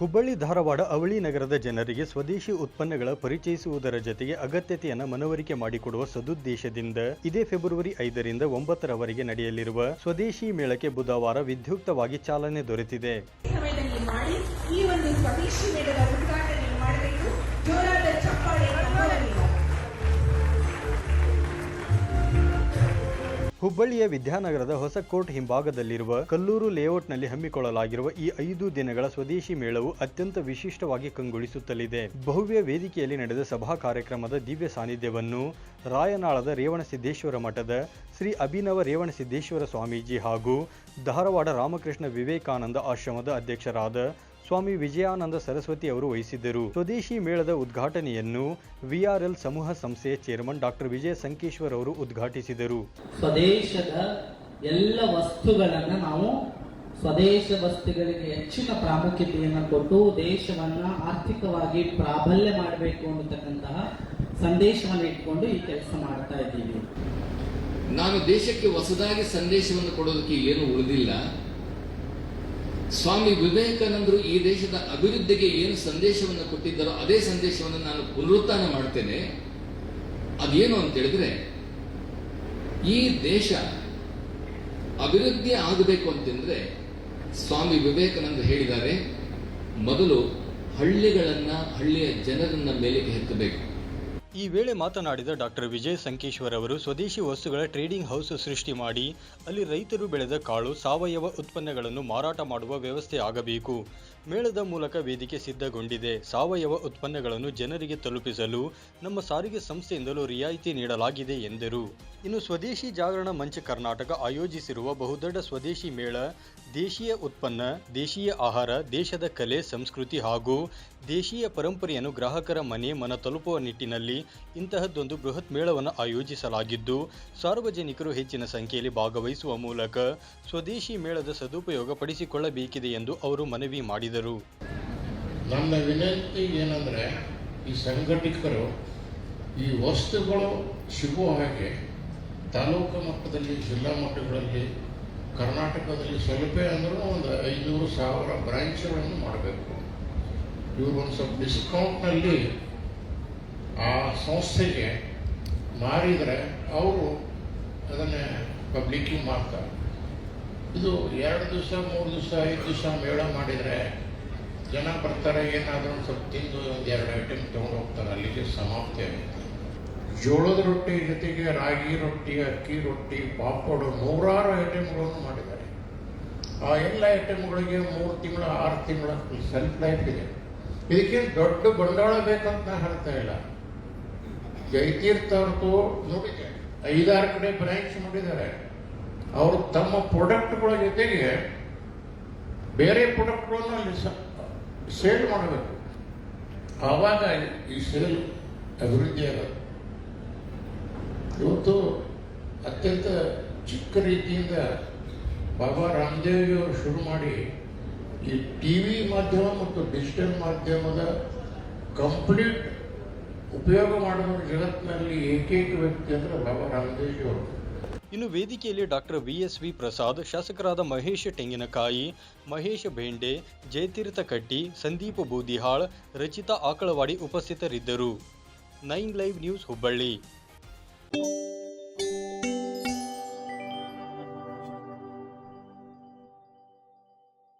ಹುಬ್ಬಳ್ಳಿ, ಧಾರವಾಡ, ಅವಳಿ ನಗರದ ಜನರಿಗೆ ಸ್ವದೇಶಿ ಉತ್ಪನ್ನಗಳ ಪರಿಚಯಿಸುವುದರ ಜತೆಗೆ ಅಗತ್ಯತೆಯನ್ನು ಮನವರಿಕೆ ಮಾಡಿಕೊಡುವ ಸದುದ್ದೇಶದಿಂದ ಇದೇ ಫೆಬ್ರವರಿ ಐದರಿಂದ ಒಂಬತ್ತರವರೆಗೆ ನಡೆಯಲಿರುವ ಸ್ವದೇಶಿ ಮೇಳಕ್ಕೆ ಬುಧವಾರ ವಿದ್ಯುಕ್ತವಾಗಿ ಚಾಲನೆ ದೊರೆತಿದೆ. ಹುಬ್ಬಳ್ಳಿಯ ವಿದ್ಯಾನಗರದ ಹೊಸ ಕೋರ್ಟ್ ಹಿಂಭಾಗದಲ್ಲಿರುವ ಕಲ್ಲೂರು ಲೇಔಟ್ನಲ್ಲಿ ಹಮ್ಮಿಕೊಳ್ಳಲಾಗಿರುವ ಈ ಐದು ದಿನಗಳ ಸ್ವದೇಶಿ ಮೇಳವು ಅತ್ಯಂತ ವಿಶಿಷ್ಟವಾಗಿ ಕಂಗೊಳಿಸುತ್ತಲಿದೆ. ಭವ್ಯ ವೇದಿಕೆಯಲ್ಲಿ ನಡೆದ ಸಭಾ ಕಾರ್ಯಕ್ರಮದ ದಿವ್ಯ ಸಾನ್ನಿಧ್ಯವನ್ನು ರಾಯನಾಳದ ರೇವಣಸಿದ್ದೇಶ್ವರ ಮಠದ ಶ್ರೀ ಅಭಿನವ ರೇವಣಸಿದ್ದೇಶ್ವರ ಸ್ವಾಮೀಜಿ ಹಾಗೂ ಧಾರವಾಡ ರಾಮಕೃಷ್ಣ ವಿವೇಕಾನಂದ ಆಶ್ರಮದ ಅಧ್ಯಕ್ಷರಾದ ಸ್ವಾಮಿ ವಿಜಯಾನಂದ ಸರಸ್ವತಿ ಅವರು ವಹಿಸಿದ್ದರು. ಸ್ವದೇಶಿ ಮೇಳದ ಉದ್ಘಾಟನೆಯನ್ನು ವಿಆರ್ಎಲ್ ಸಮೂಹ ಸಂಸ್ಥೆಯ ಚೇರ್ಮನ್ ಡಾಕ್ಟರ್ ವಿಜಯ ಸಂಕೇಶ್ವರ್ ಅವರು ಉದ್ಘಾಟಿಸಿದರು. ಸ್ವದೇಶದ ಎಲ್ಲ ವಸ್ತುಗಳನ್ನು ನಾವು ಸ್ವದೇಶ ವಸ್ತುಗಳಿಗೆ ಹೆಚ್ಚಿನ ಪ್ರಾಮುಖ್ಯತೆಯನ್ನು ಕೊಟ್ಟು ದೇಶವನ್ನ ಆರ್ಥಿಕವಾಗಿ ಪ್ರಾಬಲ್ಯ ಮಾಡಬೇಕು ಅನ್ನತಕ್ಕಂತಹ ಸಂದೇಶವನ್ನು ಇಟ್ಕೊಂಡು ಈ ಕೆಲಸ ಮಾಡ್ತಾ ಇದ್ದೀವಿ. ನಾನು ದೇಶಕ್ಕೆ ಹೊಸದಾಗಿ ಸಂದೇಶವನ್ನು ಕೊಡೋದಕ್ಕೆ ಏನು ಉಳಿದಿಲ್ಲ. ಸ್ವಾಮಿ ವಿವೇಕಾನಂದರು ಈ ದೇಶದ ಅಭಿವೃದ್ಧಿಗೆ ಏನು ಸಂದೇಶವನ್ನು ಕೊಟ್ಟಿದ್ದಾರೋ ಅದೇ ಸಂದೇಶವನ್ನು ನಾನು ಪುನರುತ್ಥಾನ ಮಾಡ್ತೇನೆ. ಅದೇನು ಅಂತ ಹೇಳಿದ್ರೆ, ಈ ದೇಶ ಅಭಿವೃದ್ಧಿ ಆಗಬೇಕು ಅಂತಂದ್ರೆ ಸ್ವಾಮಿ ವಿವೇಕಾನಂದ ಹೇಳಿದ್ದಾರೆ, ಮೊದಲು ಹಳ್ಳಿಗಳನ್ನ, ಹಳ್ಳಿಯ ಜನರನ್ನ ಮೇಲೆಗೆ ಎತ್ತಬೇಕು. ಈ ವೇಳೆ ಮಾತನಾಡಿದ ಡಾಕ್ಟರ್ ವಿಜಯ್ ಸಂಕೇಶ್ವರ್ ಅವರು, ಸ್ವದೇಶಿ ವಸ್ತುಗಳ ಟ್ರೇಡಿಂಗ್ ಹೌಸ್ ಸೃಷ್ಟಿ ಮಾಡಿ, ಅಲ್ಲಿ ರೈತರು ಬೆಳೆದ ಕಾಳು, ಸಾವಯವ ಉತ್ಪನ್ನಗಳನ್ನು ಮಾರಾಟ ಮಾಡುವ ವ್ಯವಸ್ಥೆ ಆಗಬೇಕು. ಮೇಳದ ಮೂಲಕ ವೇದಿಕೆ ಸಿದ್ಧಗೊಂಡಿದೆ. ಸಾವಯವ ಉತ್ಪನ್ನಗಳನ್ನು ಜನರಿಗೆ ತಲುಪಿಸಲು ನಮ್ಮ ಸಾರಿಗೆ ಸಂಸ್ಥೆಯಿಂದಲೂ ರಿಯಾಯಿತಿ ನೀಡಲಾಗಿದೆ ಎಂದರು. ಇನ್ನು ಸ್ವದೇಶಿ ಜಾಗರಣ ಮಂಚ ಕರ್ನಾಟಕ ಆಯೋಜಿಸಿರುವ ಬಹುದೊಡ್ಡ ಸ್ವದೇಶಿ ಮೇಳ ದೇಶೀಯ ಉತ್ಪನ್ನ, ದೇಶೀಯ ಆಹಾರ, ದೇಶದ ಕಲೆ, ಸಂಸ್ಕೃತಿ ಹಾಗೂ ದೇಶೀಯ ಪರಂಪರೆಯನ್ನು ಗ್ರಾಹಕರ ಮನೆ, ಮನ ತಲುಪುವ ನಿಟ್ಟಿನಲ್ಲಿ ಇಂತಹದ್ದೊಂದು ಬೃಹತ್ ಮೇಳವನ್ನು ಆಯೋಜಿಸಲಾಗಿದ್ದು, ಸಾರ್ವಜನಿಕರು ಹೆಚ್ಚಿನ ಸಂಖ್ಯೆಯಲ್ಲಿ ಭಾಗವಹಿಸುವ ಮೂಲಕ ಸ್ವದೇಶಿ ಮೇಳದ ಸದುಪಯೋಗ ಪಡಿಸಿಕೊಳ್ಳಬೇಕಿದೆ ಎಂದು ಅವರು ಮನವಿ ಮಾಡಿದರು. ನನ್ನ ವಿನಂತಿ ಏನಂದರೆ ಈ ಸಂಘಟಕರು ಈ ವಸ್ತುಗಳು ಸಿಗುವ ಹಾಗೆ ತಾಲೂಕು ಮಟ್ಟದಲ್ಲಿ, ಜಿಲ್ಲಾ ಮಟ್ಟಗಳಲ್ಲಿ, ಕರ್ನಾಟಕದಲ್ಲಿ ಸ್ವಲ್ಪ ಅಂದರೂ ಒಂದು ಐನೂರು ಸಾವಿರ ಬ್ರಾಂಚ್ಗಳನ್ನು ಮಾಡಬೇಕು. ಇವರು ಒಂದು ಸ್ವಲ್ಪ ಡಿಸ್ಕೌಂಟ್ನಲ್ಲಿ ಆ ಸಂಸ್ಥೆಗೆ ಮಾರಿದರೆ ಅವರು ಅದನ್ನೇ ಪಬ್ಲಿಕ್ಕಿಗೆ ಮಾರ್ತಾರೆ ಇದು ಎರಡು ದಿವಸ, ಮೂರು ದಿವಸ, ಐದು ದಿವಸ ಮೇಳ ಮಾಡಿದರೆ ಜನ ಬರ್ತಾರೆ, ಏನಾದರೂ ಒಂದು ಸ್ವಲ್ಪ ತಿಂದು ಒಂದು ಎರಡು ಐಟಮ್ ತೊಗೊಂಡು ಹೋಗ್ತಾರೆ, ಅಲ್ಲಿಗೆ ಸಮಾಪ್ತಿ ಆಗುತ್ತೆ. ಜೋಳದ ರೊಟ್ಟಿ ಜೊತೆಗೆ ರಾಗಿ ರೊಟ್ಟಿ, ಅಕ್ಕಿ ರೊಟ್ಟಿ, ಪಾಪಡು, ನೂರಾರು ಐಟಮ್ಗಳನ್ನು ಮಾಡಿದ್ದಾರೆ. ಆ ಎಲ್ಲ ಐಟಮ್ಗಳಿಗೆ ಮೂರು ತಿಂಗಳ, ಆರು ತಿಂಗಳ ಸೆಲ್ಫ್ ಲೈಫ್ ಇದೆ. ಇದಕ್ಕೆ ದೊಡ್ಡ ಬಂಡವಾಳ ಬೇಕಂತ ಹೇಳ್ತಾ ಇಲ್ಲ. ಜಯತೀರ್ಥ ಅವ್ರದ್ದು ನೋಡಿದೆ ಐದಾರು ಕಡೆ ಬ್ರಾಂಚ್ ಮಾಡಿದ್ದಾರೆ ಅವರು ತಮ್ಮ ಪ್ರಾಡಕ್ಟ್ಗಳ ಜೊತೆಗೆ ಬೇರೆ ಪ್ರಾಡಕ್ಟ್ಗಳನ್ನು ಅಲ್ಲಿ ಸೇಲ್ ಮಾಡಬೇಕು. ಆವಾಗ ಈ ಸೇಲ್ ಅಭಿವೃದ್ಧಿ ಆಗುತ್ತೆ ಇವತ್ತು ಅತ್ಯಂತ ಚಿಕ್ಕ ರೀತಿಯಿಂದ ಬಾಬಾ ರಾಮದೇವಿಯವರು ಶುರು ಮಾಡಿ ಈ ಟಿ ವಿ ಮಾಧ್ಯಮ ಮತ್ತು ಡಿಜಿಟಲ್ ಮಾಧ್ಯಮದ ಕಂಪ್ಲೀಟ್ ಉಪಯೋಗ ಮಾಡುವ ಜಗತ್ತಿನಲ್ಲಿ ಏಕೈಕ ವ್ಯಕ್ತಿ ಅಂದರೆ ಬಾಬಾ ರಾಮದೇವಿಯವರು ಇನ್ನು ವೇದಿಕೆಯಲ್ಲಿ doctor V S V Prasad, ಶಾಸಕರಾದ ಮಹೇಶ್ ತೆಂಗಿನಕಾಯಿ, ಮಹೇಶ್ ಬೇಂಡೆ ಜಯತೀರ್ಥ ಕಟ್ಟಿ, ಸಂದೀಪ್ ಬೂದಿಹಾಳ್, ರಚಿತಾ ಆಕಳವಾಡಿ ಉಪಸ್ಥಿತರಿದ್ದರು. Nine live news Hubballi.